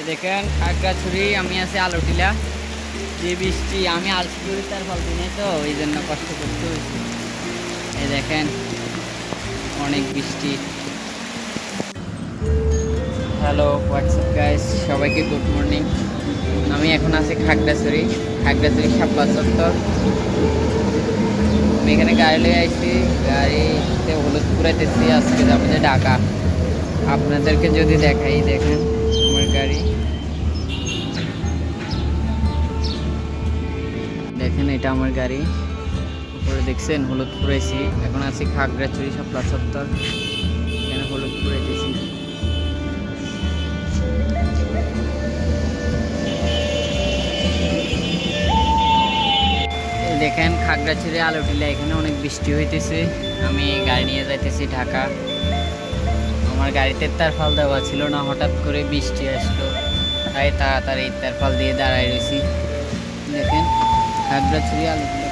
এই দেখেন, খাগড়াছড়ি, আমি আছি আলোটিলা। যে বৃষ্টি, আমি আলসিগুড়ি তার ফল দিনে তো ওই জন্য কষ্ট করতে হয়েছে। এই দেখেন, অনেক বৃষ্টি। হ্যালো হোয়াটসঅ্যাপ গাইস সবাইকে গুড মর্নিং আমি এখন আছি খাগড়াছড়ি খাগড়াছড়ি সাব্বা চত্বর। আমি এখানে গাড়ি লিয়ে আইছি, গাড়িতে হলুদ পুরাইতেছি, আজকে যাব যে ঢাকা। আপনাদেরকে যদি দেখাই, দেখেন। দেখেন, এটা আমার গাড়ি। উপরে দেখছেন, হলুদ পুরাইছি এখন আছি খাগড়াছড়ি সাপ্লা চত্বর। এখানে হলুদ পুরাইতেছি দেখেন, খাগড়াছড়ি আলোটিলা, এখানে অনেক বৃষ্টি হইতেছে। আমি গাড়ি নিয়ে যাইতেছি ঢাকা। আমার গাড়িতে তারফাল দেওয়া ছিল না, হঠাৎ করে বৃষ্টি আসলো। তাই তাড়াতাড়ি তারফাল দিয়ে দাঁড়ায় রয়েছি দেখেন। খাগড়াছড়ি আলিপুর